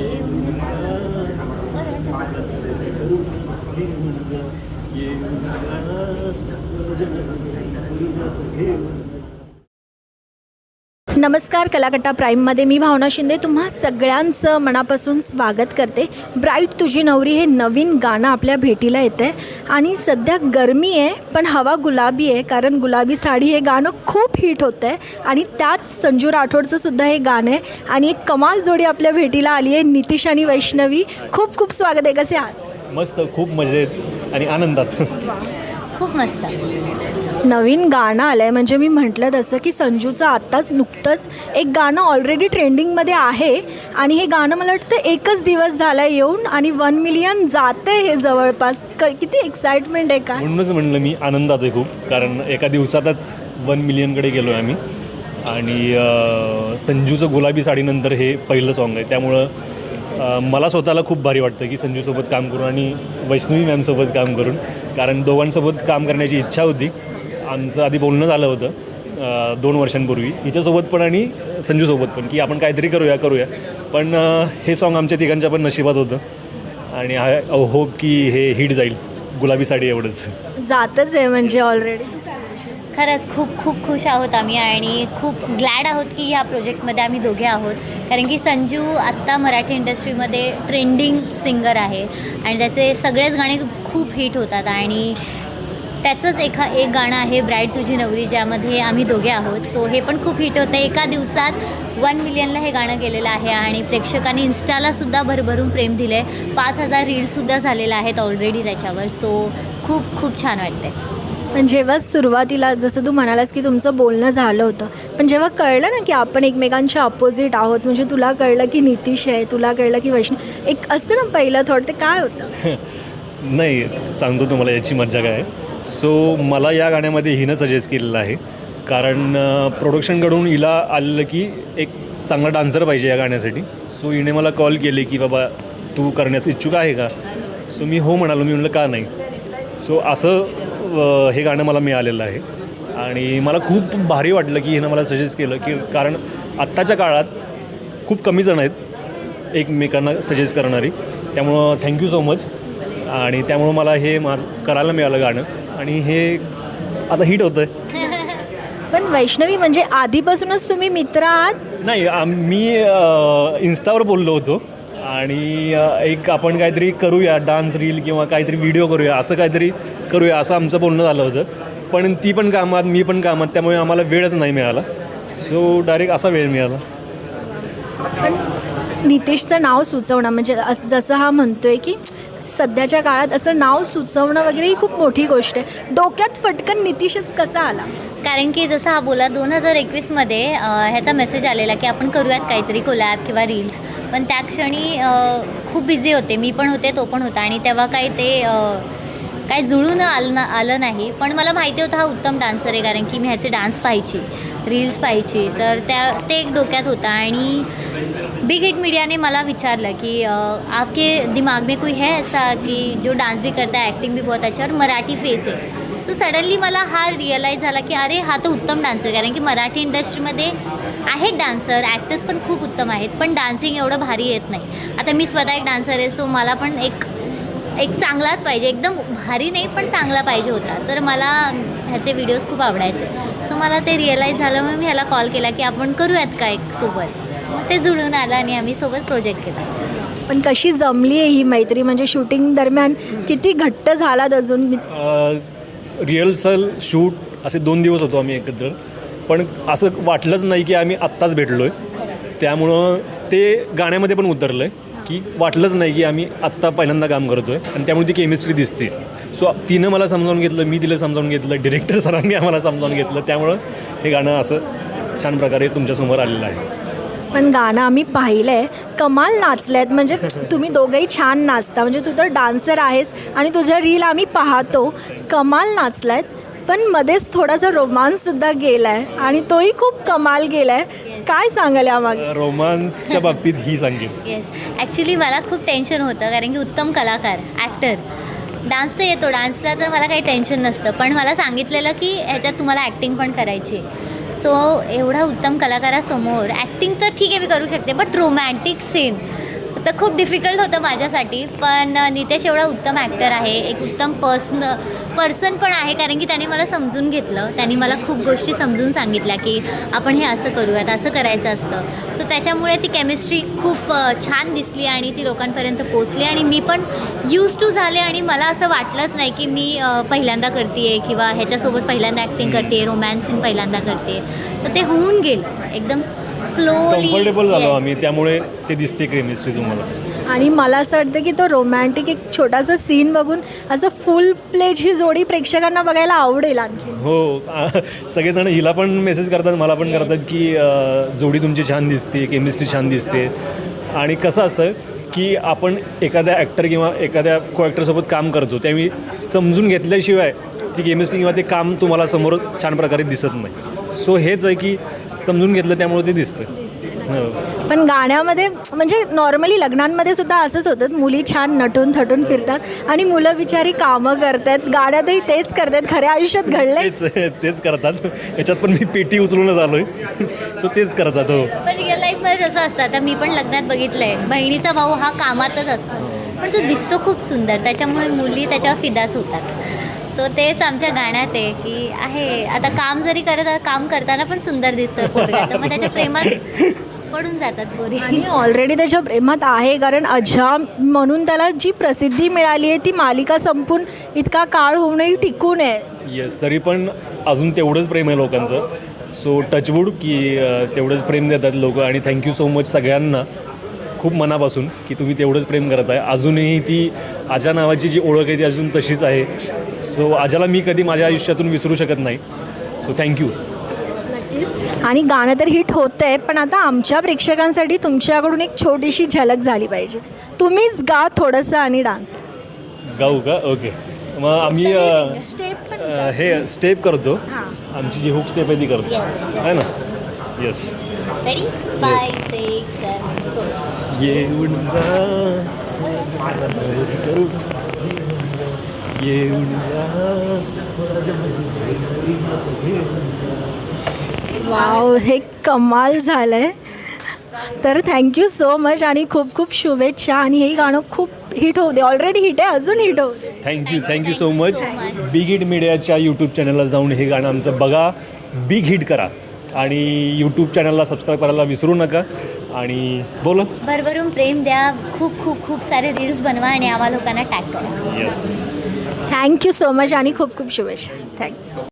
घेऊन घेऊन नमस्कार कलाकट्टा प्राईममध्ये मी भावना शिंदे तुम्हा सगळ्यांचं मनापासून स्वागत करते. ब्राईट तुझी नवरी हे नवीन गाणं आपल्या भेटीला येतं आहे आणि सध्या गरमी आहे पण हवा गुलाबी आहे कारण गुलाबी साडी हे गाणं खूप हिट होतं आहे आणि त्याच संजू राठोडचं सुद्धा हे गाणं आहे. आणि एक कमाल जोडी आपल्या भेटीला आली आहे नितिश आणि वैष्णवी. खूप खूप स्वागत आहे कसे आहात? मस्त खूप मजेत आणि आनंदात. खूप मस्त. नवीन गाणं आलं आहे म्हणजे मी म्हटलं तसं की संजूचं आत्ताच नुकतंच एक गाणं ऑलरेडी ट्रेंडिंगमध्ये आहे. आणि हे गाणं मला वाटतं एकच दिवस झाला आहे येऊन आणि वन मिलियन जाते हे जवळपास. क किती एक्साइटमेंट आहे का? म्हणूनच म्हणलं मी आनंदात आहे खूप. कारण एका दिवसातच वन मिलियनकडे गेलो आहे आम्ही. आणि संजूचं गुलाबी साडीनंतर हे पहिलं सॉन्ग आहे. त्यामुळं मला स्वतःला खूप भारी वाटतं की संजूसोबत काम करून आणि वैष्णवी मॅमसोबत काम करून. कारण दोघांसोबत काम करण्याची इच्छा होती. आमचं आधी बोलणं झालं होतं दोन वर्षांपूर्वी. हिच्यासोबत पण आणि संजूसोबत पण की आपण काहीतरी करूया करूया. पण हे सॉन्ग आमच्या तिघांच्या पण नशिबात होतं. आणि आय होप की हे हिट जाईल. गुलाबी साडी एवढंच. जातच आहे म्हणजे ऑलरेडी खरंच खूप खूप खुश आहोत आम्ही आणि खूप ग्लॅड आहोत की ह्या प्रोजेक्टमध्ये आम्ही दोघे आहोत. कारण की संजू आत्ता मराठी इंडस्ट्रीमध्ये ट्रेंडिंग सिंगर आहे. आणि त्याचे सगळेच गाणे खूप हिट होतात आणि त्याचंच एका एक गाणं आहे ब्राईड तुझी नवरी ज्यामध्ये आम्ही दोघे आहोत. सो हे पण खूप हिट होतं. एका दिवसात वन मिलियनला हे गाणं गेलेलं आहे आणि प्रेक्षकांनी इन्स्टाला सुद्धा भरभरून प्रेम दिलं आहे पाच हजार रील्ससुद्धा झालेल्या आहेत ऑलरेडी त्याच्यावर. सो खूप खूप छान वाटते पण जेव्हा सुरुवातीला जसं तू म्हणालास की तुमचं बोलणं झालं होतं पण जेव्हा कळलं ना की आपण एकमेकांच्या अपोजिट आहोत म्हणजे तुला कळलं की नितिश आहे तुला कळलं की वैष्णव एक असतं ना पहिलं थोडं ते काय होतं? नाही सांगतो तुम्हाला याची मज्जा काय सो मला या गाण्यामध्ये हिनं सजेस्ट केलेलं आहे. कारण प्रोडक्शनकडून हिला आलेलं की एक चांगला डान्सर पाहिजे या गाण्यासाठी. सो हिने मला कॉल केले की बाबा तू करण्यास इच्छुक आहे का? सो मी हो म्हणालो. मी म्हणलं का नाही? सो असं हे गाणं मला मिळालेलं आहे. आणि मला खूप भारी वाटलं की हिनं मला सजेस्ट केलं की कारण आत्ताच्या काळात खूप कमी जण आहेत एकमेकांना सजेस्ट करणारी. त्यामुळं थँक्यू सो मच आणि त्यामुळं मला हे मा करायला मिळालं गाणं. आणि हे आता हिट होतं आहे पण वैष्णवी म्हणजे आधीपासूनच तुम्ही मित्र आहात? नाही आम- मी अ, इन्स्टावर बोललो होतो. आणि अ, एक आपण काहीतरी करूया डान्स रील किंवा काहीतरी व्हिडिओ करूया असं काहीतरी करूया असं आमचं बोलणं झालं होतं. पण ती पण कामात मी पण कामात त्यामुळे आम्हाला वेळच नाही मिळाला. सो डायरेक्ट असा वेळ मिळाला. पण नितीशचं नाव सुचवणं म्हणजे असं जसं हा म्हणतोय की सध्याच्या काळात असं नाव सुचवणं वगैरे ही खूप मोठी गोष्ट आहे. डोक्यात फटकन नितीशच कसा आला? कारण की जसं हा बोला दोन हजार एकवीसमध्ये ह्याचा मेसेज आलेला की आपण करूयात काहीतरी कोलॅब किंवा रील्स पण त्या क्षणी खूप बिझी होते. मी पण होते तो पण होता. आणि तेव्हा काही ते काय जुळून आलं ना आलं नाही. पण मला माहिती होतं हा उत्तम डान्सर आहे कारण की मी ह्याचे डान्स पाहिजे रील्स पाहिजे. तर त्या ते एक डोक्यात होता आणि बिग हिट मीडियाने मला विचारलं की आपके दिमाग में कोई है ऐसा की जो डान्स भी करता है ॲक्टिंग भी बहुत अच्छा और मराठी फेस आहे सो सडनली मला हा रिअलाईज झाला की अरे हा तर उत्तम डान्सर कारण की मराठी इंडस्ट्रीमध्ये आहेत डान्सर ॲक्टर्स पण खूप उत्तम आहेत पण डान्सिंग एवढं भारी येत नाही. आता मी स्वतः एक डान्सर आहे सो मला पण एक एक चांगलाच पाहिजे. एकदम भारी नाही पण चांगला पाहिजे होता. तर मला ह्याचे व्हिडिओज खूप आवडायचे. सो मला ते रिअलाईज झालं मग मी ह्याला कॉल केला की आपण करूयात का एक सोबत? मग ते जुळून आलं आणि आम्ही सोबत प्रोजेक्ट केला. पण कशी जमली आहे ही मैत्री? म्हणजे शूटिंग दरम्यान किती घट्ट झालात अजून? रिहर्सल शूट असे दोन दिवस होतो आम्ही एकत्र. पण असं वाटलंच नाही की आम्ही आत्ताच भेटलो आहे त्यामुळं ते गाण्यामध्ये पण उतरलं आहे की वाटलंच नाही की आम्ही आत्ता पहिल्यांदा काम करतो आहे आणि त्यामुळे ती केमिस्ट्री दिसते. सो तिनं मला समजावून घेतलं मी तिला समजावून घेतलं डिरेक्टर सरांनी आम्हाला समजावून घेतलं. त्यामुळं हे गाणं असं छान प्रकारे तुमच्यासमोर आलेलं आहे. पण गाणं आम्ही पाहिलं आहे कमाल नाचल्यात म्हणजे तुम्ही दोघंही छान नाचता. म्हणजे तू तर डान्सर आहेस आणि तुझ्या रील आम्ही पाहतो. कमाल नाचला आहेत पण मध्येच थोडासा रोमांससुद्धा गेला आहे आणि तोही खूप कमाल गेला आहे काय सांगाल यामागे? रोमांसच्या बाबतीत ही सांगेन. येस ॲक्च्युली मला खूप टेन्शन होतं कारण की उत्तम कलाकार ॲक्टर डान्स तर येतो डान्सला तर मला काही टेन्शन नसतं. पण मला सांगितलेलं की ह्याच्यात तुम्हाला ॲक्टिंग पण करायची सो एवढा उत्तम कलाकारासमोर ॲक्टिंग तर ठीक आहे मी करू शकते बट रोमॅन्टिक सीन तर खूप डिफिकल्ट होतं माझ्यासाठी. पण नितेश एवढा उत्तम ॲक्टर आहे. एक उत्तम पर्सन पर्सन पण आहे. कारण की त्याने मला समजून घेतलं. त्याने मला खूप गोष्टी समजून सांगितल्या की आपण हे असं करूयात असं करायचं असतं. तर त्याच्यामुळे ती केमिस्ट्री खूप छान दिसली आणि ती लोकांपर्यंत पोचली आणि मी पण यूज टू झाले आणि मला असं वाटलंच नाही की मी पहिल्यांदा करते किंवा ह्याच्यासोबत पहिल्यांदा ॲक्टिंग करते रोमॅन्स रोमॅन्सिंग पहिल्यांदा करते तर ते होऊन गेलं. एकदम कम्फर्टेबल झालो आम्ही त्यामुळे ते दिसते केमिस्ट्री तुम्हाला. आणि मला असं वाटतं की तो रोमॅन्टिक एक छोटासा सीन बघून असं फुल प्लेज ही जोडी प्रेक्षकांना बघायला आवडेल आणखी हो आ, सगळेजण हिला पण मेसेज करतात मला पण करतात की अ, जोडी तुमची छान दिसते केमिस्ट्री छान दिसते. आणि कसं असतं की आपण एखाद्या ॲक्टर किंवा एखाद्या को ॲक्टरसोबत काम करतो त्यावेळी समजून घेतल्याशिवाय ती केमिस्ट्री किंवा ते काम तुम्हाला समोर छान प्रकारे दिसत नाही. सो हेच आहे की समजून घेतलं त्यामुळे ते दिसतं हो. पण गाण्यामध्ये म्हणजे नॉर्मली लग्नांमध्ये सुद्धा असंच होतं मुली छान नटून थटून फिरतात आणि मुलं बिचारी कामं करतात गाण्यातही तेच करतात खऱ्या आयुष्यात घडलंय. तेच तेच करतात. याच्यात पण मी पेटी उचलूनच आलो आहे सो तेच करतात हो. पण रिअल लाईफमध्ये जसं असतं आता मी पण लग्नात बघितलं आहे बहिणीचा भाऊ हा कामातच असतो. पण तो दिसतो खूप सुंदर त्याच्यामुळे मुली त्याच्यावर फिदाच होतात. सो तेच आमच्या गाण्यात आहे की आहे. आता काम जरी करत काम करताना पण सुंदर दिसतोय पोरगा. तर मग त्याच्या प्रेमात पडून जातात पोरी. आणि ऑलरेडी त्याच्या प्रेमात आहे कारण अजा म्हणून त्याला जी प्रसिद्धी मिळाली आहे ती मालिका संपून इतका काळ होऊनही टिकून आहे येस तरी पण अजून तेवढंच प्रेम आहे लोकांचं. सो टचवूड की अ, तेवढंच प्रेम देतात लोक. आणि थँक्यू सो मच सगळ्यांना खूप मनापासून की तुम्ही तेवढंच प्रेम करत आहे अजूनही ती आजा नावाची जी ओळख आहे ती अजून तशीच आहे. सो आजाला मी कधी माझ्या आयुष्यातून विसरू शकत नाही. सो थँक्यू नक्कीच आणि गाणं तर हिट होतं आहे पण आता आमच्या प्रेक्षकांसाठी तुमच्याकडून एक छोटीशी झलक झाली पाहिजे. तुम्हीच गा थोडंसं आणि डान्स. गाऊ का? ओके मग आम्ही अ, स्टेप अ, हे स्टेप करतो. आमची जी हुक स्टेप आहे ती करतो. आहे ना? येस जा. करू येऊन वाव हे कमाल झालं आहे तर थँक्यू सो मच आणि खूप खूप शुभेच्छा. आणि हे गाणं खूप हिट होऊ दे. ऑलरेडी हिट आहे अजून हिट होऊ thank you thank you so much big hit मीडियाच्या यूट्यूब चॅनलला जाऊन हे गाणं आमचं बघा. बिग हिट करा. आणि यूट्यूब चॅनलला सबस्क्राईब करायला विसरू नका. आणि बोला. भरभरून प्रेम द्या. खूप खूप खूप सारे रील्स बनवा आणि आम्हा लोकांना टॅग करा. येस थँक्यू सो मच आणि खूप खूप शुभेच्छा. थँक्यू